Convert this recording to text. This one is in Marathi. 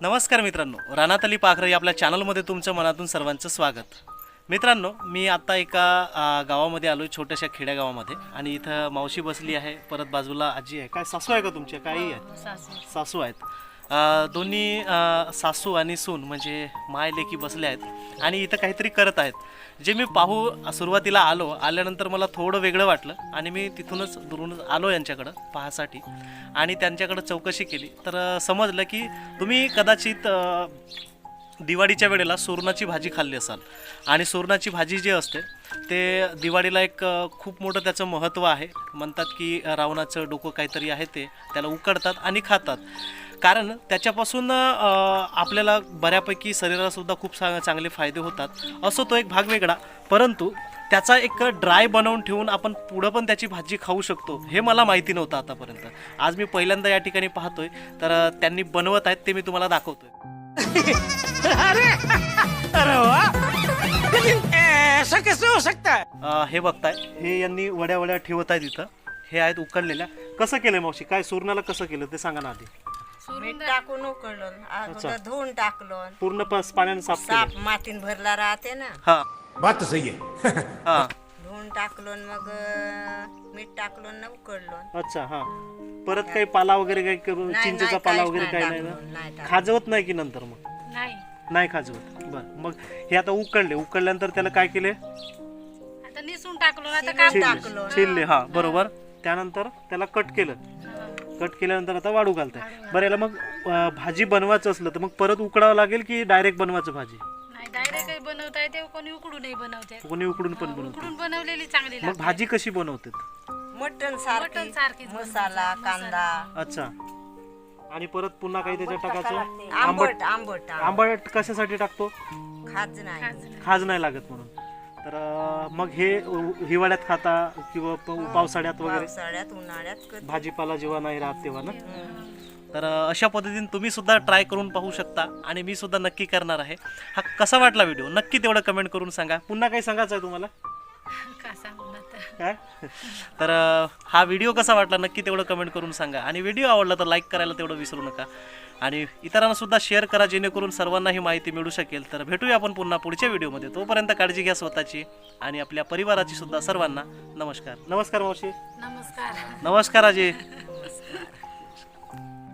नमस्कार मित्रांनो रानातली पाखरं या आपल्या चॅनलमध्ये तुमचं मनातून सर्वांचं स्वागत. मित्रांनो मी आता एका गावामध्ये आलो छोट्याशा खेड्यागावामध्ये आणि इथं मावशी बसली आहे परत बाजूला आजी आहे. काय सासू आहे का तुमच्या काही आहे सासू आहेत. दोन्ही सासू आणि सून म्हणजे माय लेकी बसले आहेत आणि इथं काहीतरी करत आहेत. जे मी पाहू सुरुवातीला आलो आल्यानंतर मला थोडं वेगळं वाटलं आणि मी तिथूनच दुरूनच आलो यांच्याकडं पाहासाठी आणि त्यांच्याकडं चौकशी केली. तर समजलं की तुम्ही कदाचित दिवाळीच्या वेळेला सुरणाची भाजी खाल्ली असाल आणि सुरणाची भाजी जी असते ते दिवाळीला एक खूप मोठं त्याचं महत्त्व आहे. म्हणतात की रावणाचं डोकं काहीतरी आहे ते. त्याला उकडतात आणि खातात. कारण त्याच्यापासून आपल्याला बऱ्यापैकी शरीरालासुद्धा खूप चा चांगले फायदे होतात. असो तो एक भाग वेगळा. परंतु त्याचा एक ड्राय बनवून ठेवून आपण पुढं पण त्याची भाजी खाऊ शकतो हे मला माहिती नव्हतं आतापर्यंत. आज मी पहिल्यांदा या ठिकाणी पाहतोय. तर त्यांनी बनवत आहेत ते मी तुम्हाला दाखवतोय. अरे! अरे वा! ऐसा कैसे हो है अ, हे बघताय हे यांनी वड्या वड्या ठेवत आहेत इथं. हे आहेत उकडलेल्या. कसं केलंय मावशी? काय सुरणाला कसं केलं? ते सांगा ना आधी. मीठ टाकून उकळलं अगोदर धुवून टाकलं. पूर्ण पस पाण्याने साफ केलं. साप मातीन भरला राहते ना. हा. बात तो सही है हा. धुवून टाकलं आणि मग अं, मीठ टाकलं ना उकळलं अच्छा हा. परत काही पाला वगैरे काही करू- नाही, चिंचेचा नाही, पाला काहीच वगैरे नाही काही नाही टाकलं, नाही ना टाकलं. खाजवत नाही की नंतर मग? नाही. नाही खाजवत. बर. मग हे आता उकडले. उकडल्यानंतर त्याला काय केले? आता निसून टाकलो ना आता शिजवून काय छिलले टाकलं. छिलले हा बरोबर. त्यानंतर त्याला कट केलं. कट केल्यानंतर आता वाढू घालताय. बरं याला मग अं, भाजी बनवायचं असलं तर मग परत उकडावं लागेल की डायरेक्ट बनवायचं भाजी? नाही डायरेक्ट बनवता येते कोणी उकडूनही बनवते. कोणी उकडून पण बनवतं. उकडून बनवलेली चांगली मग लागते. भाजी कशी बनवतात? मटण मटण सारखी सारखीच मसाला कांदा. अच्छा. आणि परत पुन्हा काही त्याच्यात टाकायचं. आंबट. आंबट आंबट. आंबट. कशासाठी टाकतो? खाज नाही. खाज नाही. लागत म्हणून. तर अं, मग हे उ- हिवाळ्यात खाता किंवा प- पावसाळ्यात वगैरे? पावसाळ्यात उन्हाळ्यात कधी? भाजीपाला जेव्हा नाही राहत तेव्हा ना? तर अं, अशा पद्धतीने तुम्ही सुद्धा ट्राय करून पाहू शकता आणि मी सुद्धा नक्की करणार आहे. हा कसा वाटला व्हिडिओ नक्की तेवढं कमेंट करून सांगा. पुन्हा काही सांगायचं आहे तुम्हाला? काय तर अं, हा व्हिडिओ कसा वाटला नक्की तेवढं कमेंट करून सांगा. आणि व्हिडिओ आवडला तर लाईक करायला तेवढं विसरू नका. आणि इतरांना सुद्धा शेअर करा जेणेकरून सर्वांना ही माहिती मिळू शकेल. तर भेटूया आपण पुन्हा पुढच्या व्हिडिओमध्ये तोपर्यंत काळजी घ्या स्वतःची आणि आपल्या परिवाराची सुद्धा सर्वांना नमस्कार. नमस्कार मावशी. नमस्कार. नमस्कार अजय